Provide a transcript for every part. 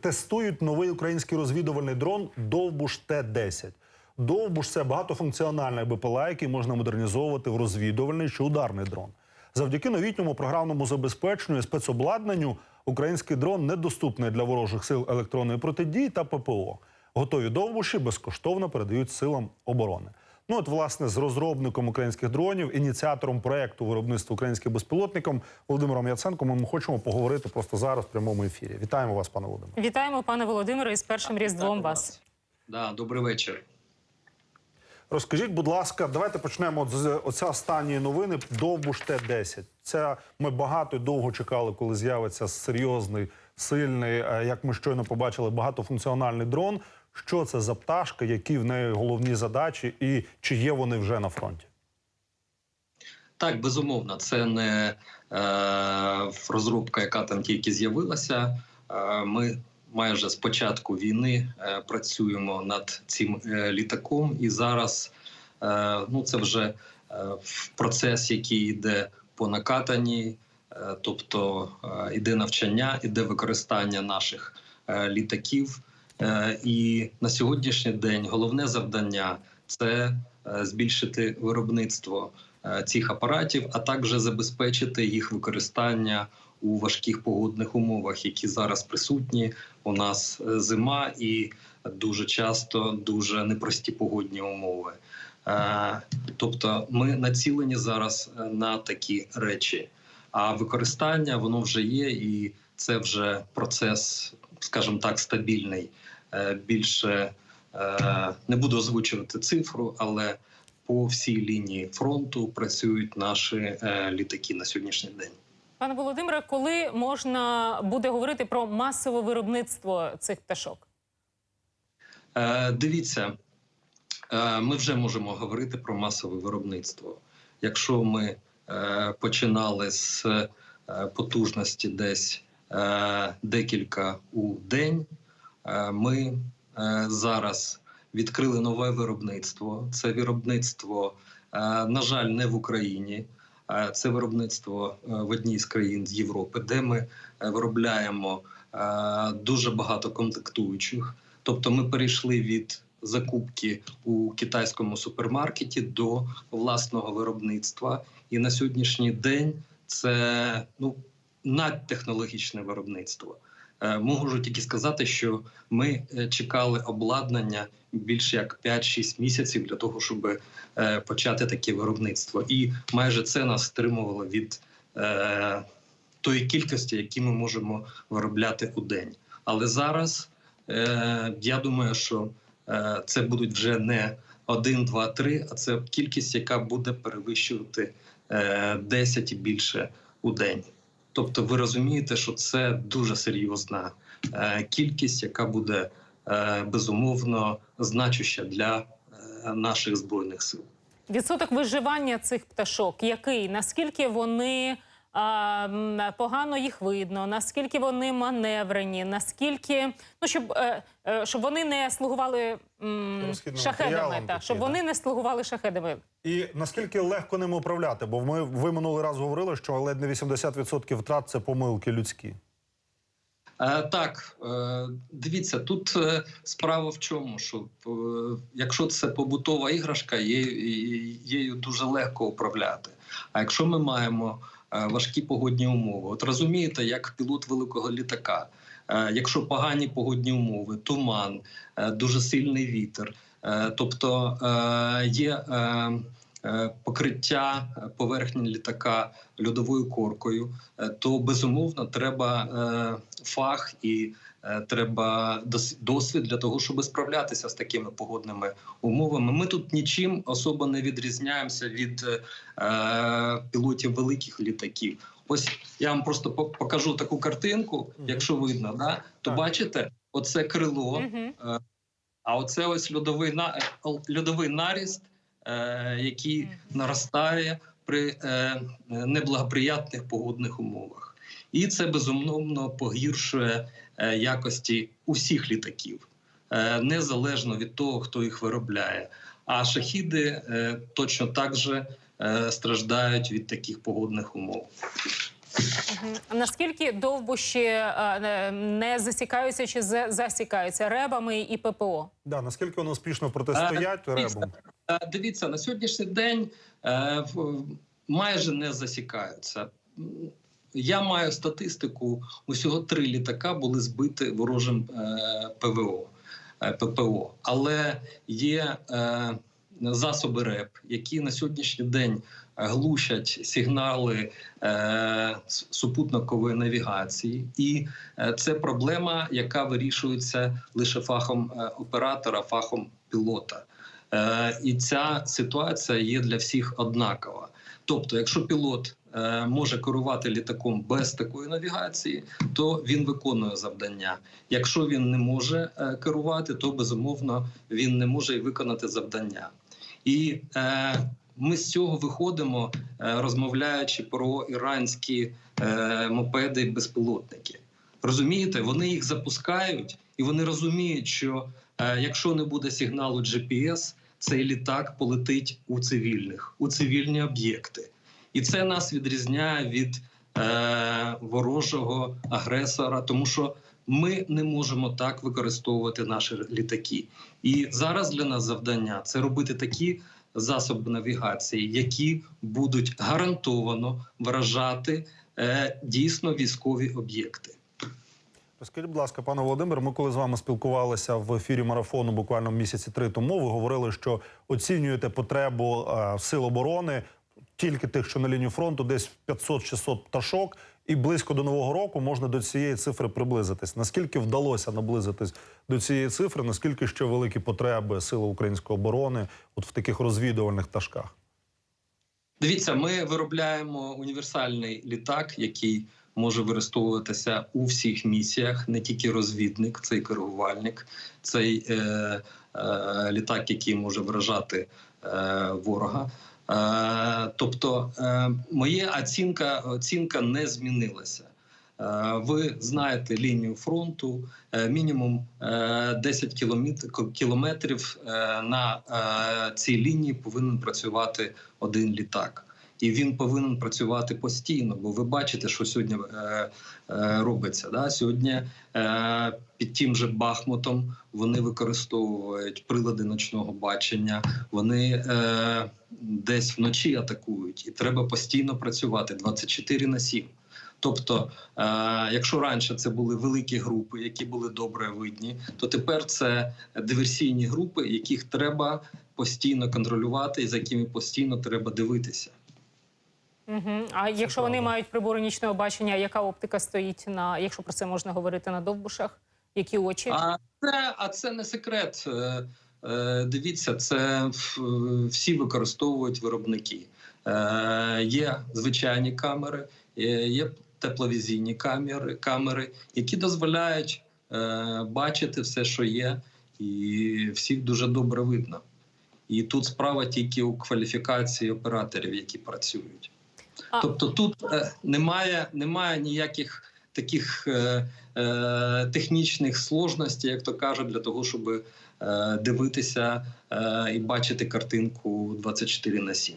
тестують новий український розвідувальний дрон Довбуш Т-10. Довбуш це багатофункціональний БПЛА, який можна модернізовувати в розвідувальний чи ударний дрон. Завдяки новітньому програмному забезпеченню і спецобладнанню український дрон недоступний для ворожих сил електронної протидії та ППО. Готові довбуші безкоштовно передають силам оборони. Ну от, власне, з розробником українських дронів, ініціатором проекту виробництва українських безпілотником Володимиром Яценком ми хочемо поговорити просто зараз в прямому ефірі. Вітаємо вас, пане Володимире. Вітаємо, пане Володимире, із першим різдвом вас. Да, добрий вечір. Розкажіть, будь ласка, давайте почнемо з оця останньої новини. Довбуш Т-10. Це ми багато і довго чекали, коли з'явиться серйозний, сильний, е, як ми щойно побачили, багатофункціональний дрон. Що це за пташка, які в неї головні задачі, і чи є вони вже на фронті? Так, безумовно, це не е, розробка, яка там тільки з'явилася. Е, ми майже з початку війни е, працюємо над цим е, літаком, і зараз е, ну, це вже е, процес, який йде по накатанні, тобто е, іде навчання, іде використання наших е, літаків. Е, і на сьогоднішній день головне завдання це е, збільшити виробництво е, цих апаратів, а також забезпечити їх використання у важких погодних умовах, які зараз присутні. У нас е, зима і дуже часто дуже непрості погодні умови. Е, Тобто, ми націлені зараз е, на такі речі. А використання воно вже є, і це вже процес, скажімо так, стабільний. Е, Більше е, не буду озвучувати цифру, але по всій лінії фронту працюють наші е, літаки на сьогоднішній день. Пане Володимире, коли можна буде говорити про масове виробництво цих пташок? Дивіться, ми вже можемо говорити про масове виробництво. Якщо ми починали з е, потужності десь е, декілька у день, е, ми е, зараз відкрили нове виробництво. Це виробництво, е, на жаль, не в Україні. Е, Це виробництво е, в одній з країн з Європи, де ми е, виробляємо е, дуже багато комплектуючих. Тобто ми перейшли від закупки у китайському супермаркеті до власного виробництва. І на сьогоднішній день це ну, надтехнологічне виробництво. Е, Можу тільки сказати, що ми е, чекали обладнання більше як 5-6 місяців для того, щоб е, почати таке виробництво. І майже це нас стримувало від тої кількості, які ми можемо виробляти у день. Але зараз я думаю, що це будуть вже не один, два, три, а це кількість, яка буде перевищувати е, 10 і більше у день. Тобто, ви розумієте, що це дуже серйозна е, кількість, яка буде е, безумовно значуща для е, наших збройних сил. Відсоток виживання цих пташок який? Наскільки вони погано їх видно? Наскільки вони маневрені? Наскільки ну щоб, е, е, щоб вони не слугували м, шахедами, та, такі, щоб вони не слугували шахедами? І наскільки легко ними управляти? Бо ми ви минулий раз говорили, що ледь не 80% втрат це помилки людські. Е, Так, дивіться, тут справа в чому, що якщо це побутова іграшка, її, її дуже легко управляти. А якщо ми маємо важкі погодні умови, от розумієте, як пілот великого літака, е, якщо погані погодні умови, туман, е, дуже сильний вітер, е, тобто е, є. е, е, Покриття поверхні літака льодовою коркою, е, то безумовно треба е, фах і е, треба дос- досвід для того, щоб справлятися з такими погодними умовами. Ми тут нічим особо не відрізняємося від е, пілотів великих літаків. Ось я вам просто по- покажу таку картинку, якщо видно, да? то бачите, оце крило. Мгм. А оце ось льодовий на е, льодовий наріст, е, який наростає при е, неблагоприятних погодних умовах, і це безумовно погіршує е, якості усіх літаків, е, незалежно від того, хто їх виробляє. А шахіди е, точно так же страждають від таких погодних умов. Наскільки довбущі е, не засікаються чи за- засікаються ребами і ППО? Да, наскільки вони успішно протистоять дивіться, ребам? Дивіться, на сьогоднішній день в- майже не засікаються. Я маю статистику: усього три літака були збиті ворожим е, ПВО, е, ППО. Але є е, засоби РЕП, які на сьогоднішній день глушать сигнали супутникової навігації, і це проблема, яка вирішується лише фахом оператора, фахом пілота. І ця ситуація є для всіх однакова. Тобто, якщо пілот може керувати літаком без такої навігації, то він виконує завдання. Якщо він не може е, керувати, то безумовно він не може і виконати завдання. І е, ми з цього виходимо, е, розмовляючи про іранські е, мопеди безпілотники. Розумієте, вони їх запускають, і вони розуміють, що е, якщо не буде сигналу GPS, цей літак полетить у цивільних, у цивільні об'єкти. І це нас відрізняє від е, ворожого агресора, тому що ми не можемо так використовувати наші літаки. І зараз для нас завдання це робити такі засоби навігації, які будуть гарантовано вражати е, дійсно військові об'єкти. Скажіть, будь ласка, пане Володимир, ми коли з вами спілкувалися в ефірі марафону буквально місяці три тому, ви говорили, що оцінюєте потребу е, сил оборони тільки тих, що на лінії фронту, десь 500-600 пташок, і близько до нового року можна до цієї цифри приблизитись. Наскільки вдалося наблизитись до цієї цифри? Наскільки ще великі потреби сили української оборони от в таких розвідувальних пташках? Дивіться, ми виробляємо універсальний літак, який може використовуватися у всіх місіях, не тільки розвідник, цей коригувальник, цей е, е, літак, який може вражати е, ворога. Е, тобто, е, моя оцінка, оцінка не змінилася. Е, Ви знаєте лінію фронту, мінімум е, 10 кілометр- кілометрів на цій лінії повинен працювати один літак. І він повинен працювати постійно, бо ви бачите, що сьогодні е, е, робиться. Да? Сьогодні е, під тим же Бахмутом вони використовують прилади ночного бачення, вони десь вночі атакують, і треба постійно працювати 24 на 7. Тобто, якщо раніше це були великі групи, які були добре видні, то тепер це диверсійні групи, яких треба постійно контролювати, і за якими постійно треба дивитися. Угу. А якщо вони правда. мають прибори нічного бачення, яка оптика стоїть на, якщо про це можна говорити на довбушах? Які очі? А це, а це не секрет. Е, е, Дивіться, це всі використовують виробники. Е, Є звичайні камери, є є тепловізійні камери, камери, які дозволяють е, бачити все, що є, і всіх дуже добре видно. І тут справа тільки у кваліфікації операторів, які працюють. Тобто тут е, немає, немає ніяких таких е, е, технічних сложностей, як то кажуть, для того, щоб е, дивитися е, і бачити картинку 24 на 7.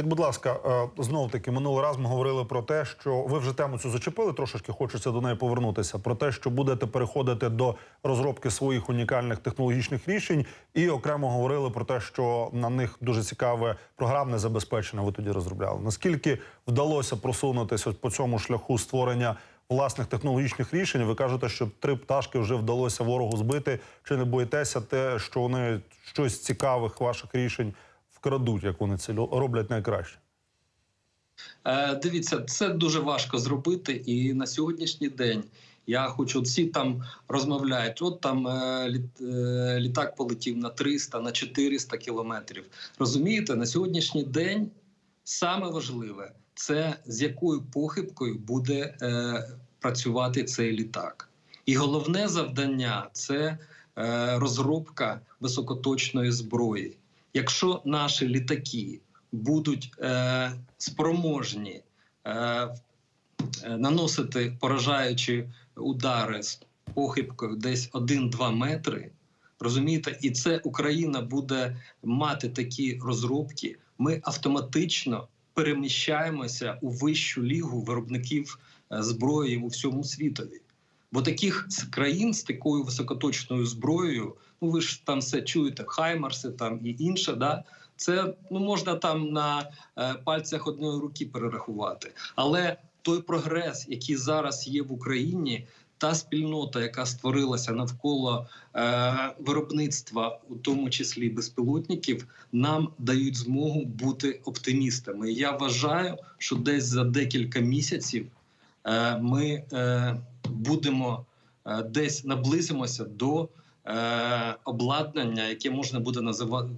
Скажіть, будь ласка, знов таки минулий раз ми говорили про те, що ви вже тему цю зачепили. Трошечки хочеться до неї повернутися. Про те, що будете переходити до розробки своїх унікальних технологічних рішень, і окремо говорили про те, що на них дуже цікаве програмне забезпечення. Ви тоді розробляли. Наскільки вдалося просунутися по цьому шляху створення власних технологічних рішень? Ви кажете, що три пташки вже вдалося ворогу збити. Чи не боїтеся те, що вони щось цікавих ваших рішень? Вкрадуть, як вони це роблять найкраще. Е, Дивіться, це дуже важко зробити, і на сьогоднішній день я хочу, всі там розмовляють. От там е, е, літак полетів на 300, на 400 кілометрів. Розумієте, на сьогоднішній день саме важливе це з якою похибкою буде працювати цей літак. І головне завдання це розробка високоточної зброї. Якщо наші літаки будуть е, спроможні е, е, наносити поражаючі удари з похибкою десь 1-2 метри, розумієте, і це Україна буде мати такі розробки, ми автоматично переміщаємося у вищу лігу виробників е, зброї у всьому світові. Бо таких країн з такою високоточною зброєю, ну ви ж там все чуєте, Хаймарси там і інше, да це ну можна там на е, пальцях одної руки перерахувати. Але той прогрес, який зараз є в Україні, та спільнота, яка створилася навколо е, виробництва, у тому числі безпілотників, нам дають змогу бути оптимістами. Я вважаю, що десь за декілька місяців е, ми е, будемо е, десь наблизимося до е, обладнання, яке можна буде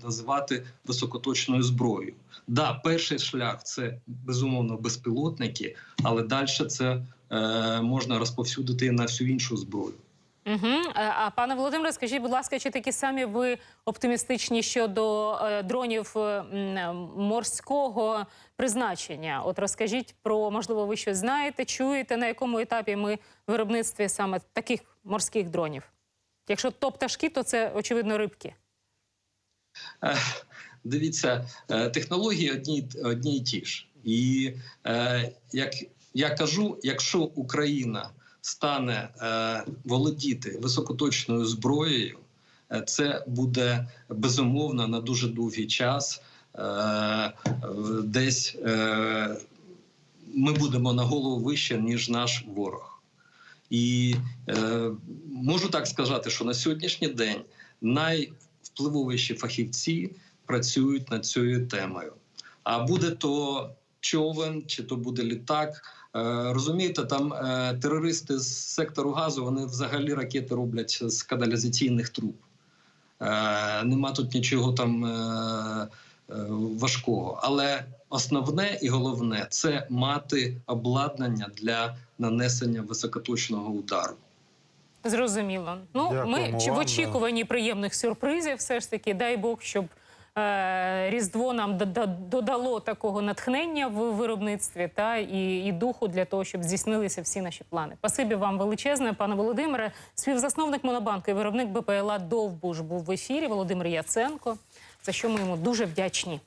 називати, високоточною зброєю. Да, перший шлях це безумовно безпілотники, але далі це е, можна розповсюдити на всю іншу зброю. Угу. А пане Володимире, скажіть, будь ласка, чи такі самі ви оптимістичні щодо е, дронів е, морського призначення? От розкажіть про, можливо, ви щось знаєте, чуєте, на якому етапі ми виробництві саме таких морських дронів? Якщо то пташки, то це очевидно рибки. Дивіться, технології одні, одні й ті ж. І як я кажу, якщо Україна стане е, володіти високоточною зброєю, е, це буде безумовно на дуже довгий час. Е, десь ми будемо на голову вище, ніж наш ворог. І можу так сказати, що на сьогоднішній день найвпливовіші фахівці працюють над цією темою. А буде то човен, чи то буде літак. Е, розумієте, там е, терористи з сектору газу вони взагалі ракети роблять з каналізаційних труб. Е, нема тут нічого там важкого. Але основне і головне це мати обладнання для нанесення високоточного удару. Зрозуміло. Ну, Дякуємо ми чи в вам, да. очікуванні приємних сюрпризів, все ж таки, дай Бог, щоб Різдво нам дода- додало такого натхнення в виробництві та і, і духу для того, щоб здійснилися всі наші плани. Спасибі вам величезне, пане Володимире. Співзасновник Монобанку і виробник БПЛА Довбуш був в ефірі. Володимир Яценко. За що ми йому дуже вдячні.